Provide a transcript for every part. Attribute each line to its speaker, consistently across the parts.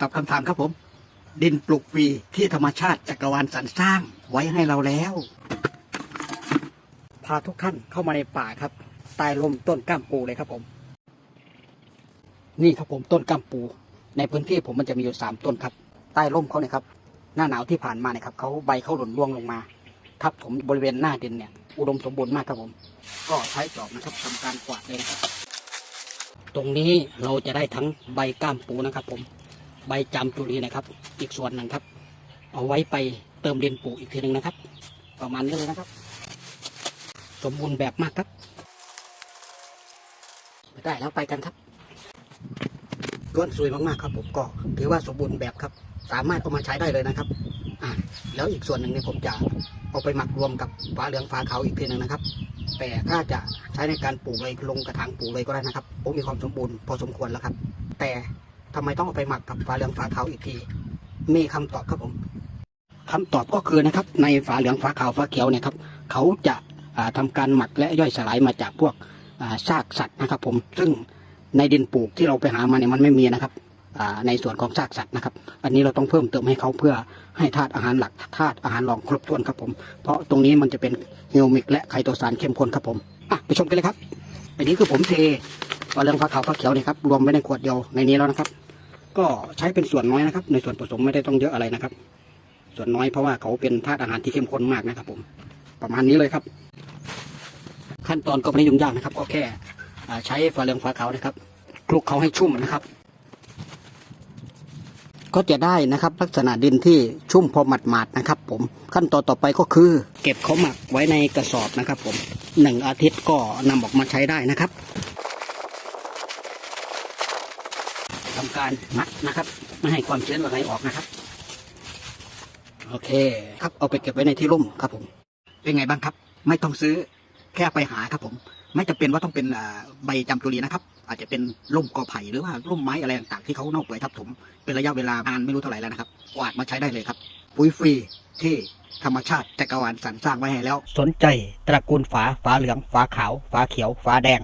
Speaker 1: กับคำถามครับผม ดินปลูกฟีที่ธรรมชาติจักรวาลสรรสร้างไว้ให้เราแล้ว พาทุกท่านเข้ามาในป่าครับใต้ลมต้นก้ามปูเลยครับผม นี่ครับผมต้นก้ามปู ในพื้นที่ผมมันจะมีอยู่สามต้นครับ ใต้ร่มเขาเนี่ยครับ หน้าหนาวที่ผ่านมาเนี่ยครับเขาใบเขาหล่นร่วงลงมา ทับผมบริเวณหน้าดินเนี่ย อุดมสมบูรณ์มากครับผม ก็ใช้จอบนะครับทำการกวาดเลยครับตรงนี้เราจะได้ทั้งใบก้ามปูนะครับผม ใบจามจุลีนะครับ อีกส่วนหนึ่งครับ เอาไว้ไปเติมดินปลูกอีกทีหนึ่งนะครับ ประมาณนี้เลยนะครับ สมบูรณ์แบบมากครับได้แล้วไปกันครับล้วนสวยมากๆครับ ผมก็ถือว่าสมบูรณ์แบบครับ สามารถเอามาใช้ได้เลยนะครับอ่าแล้วอีกส่วนหนึ่งเนี่ยผมจะเอาไปหมักรวมกับฟ้าเหลืองฟ้าขาวอีกทีหนึ่งนะครับ แต่ถ้าจะใช้ในการปลูกเลยลงกระถางปลูกเลยก็ได้นะครับผมมีความสมบูรณ์พอสมควรแล้วครับ แต่ ทำไมต้องเอาไปหมักกับฟ้าเหลืองฟ้าขาวอีกที มีคำตอบครับผมคำตอบก็คือนะครับ ในฝาเหลืองฟ้าขาวฟ้าเขียวเนี่ยครับเขาจะาทำาการหมักและย่อยสลายมาจากพวกซากสัตว์นะครับ ผมซึ่งในดินปลูกที่เราไปหามาเนี่ยมันไม่มีนะครับในส่วนของซากสัตว์นะครับ อันนี้เราต้องเพิ่มเติมให้เขาเพื่อให้ธาตุอาหารหลักธาตุอาหารรองครบถ้วนครับผม เพราะตรงนี้มันจะเป็นเฮิวมิกและไคโตซานเข้มข้นครับผมอะไปชมกันเลยครับ อันนี้คือผมเทฝาเหลืองฟ้าขาวฟ้าเขียวเนี่ยครับรวมไว้ในขวดเดียวในนี้แล้วนะครับ ก็ใช้เป็นส่วนน้อยนะครับ ในส่วนผสมไม่ได้ต้องเยอะอะไรนะครับ ส่วนน้อยเพราะว่าเขาเป็นธาตุอาหารที่เข้มข้นมากนะครับ ผม ประมาณนี้เลยครับ ขั้นตอนก็ไม่ได้ยุ่งยากนะครับ ก็แค่ใช้ฝาเหลืองฝาขาวนะครับคลุกเขาให้ชุ่มนะครับ ก็จะได้นะครับ ลักษณะดินที่ชุ่มพอหมาดๆนะครับ ผมขั้นตอนต่อไปก็คือ เก็บเขาหมักไว้ในกระสอบนะครับ ผมหนึ่งอาทิตย์ก็นำออกมาใช้ได้นะครับ ทำการมัดนะครับ ไม่ให้ความชื้นอะไรออกนะครับ โอเค ครับเอาไปเก็บไว้ในที่ร่มครับผม เป็นไงบ้างครับ ไม่ต้องซื้อแค่ไปหาครับผม ไม่จำเป็นว่าต้องเป็นใบจำจุลีนะครับ อาจจะเป็นร่มกอไผ่หรือว่าร่มไม้อะไรต่างๆที่เขาเน่าเปื่อยทับถมเป็นระยะเวลานานไม่รู้เท่าไหร่แล้วนะครับกวาดมาใช้ได้เลยครับ ปุ๋ยฟรีที่ธรรมชาติจักรวาลสรรสร้างไว้ให้แล้ว สนใจตระกูลฝาฝาเหลืองฝาขาวฝาเขียวฝาแดง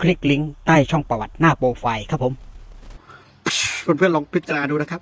Speaker 1: คลิกลิงก์ใต้ช่องประวัติหน้าโปรไฟล์ครับผม เพื่อนๆลองพิจารณาดูนะครับ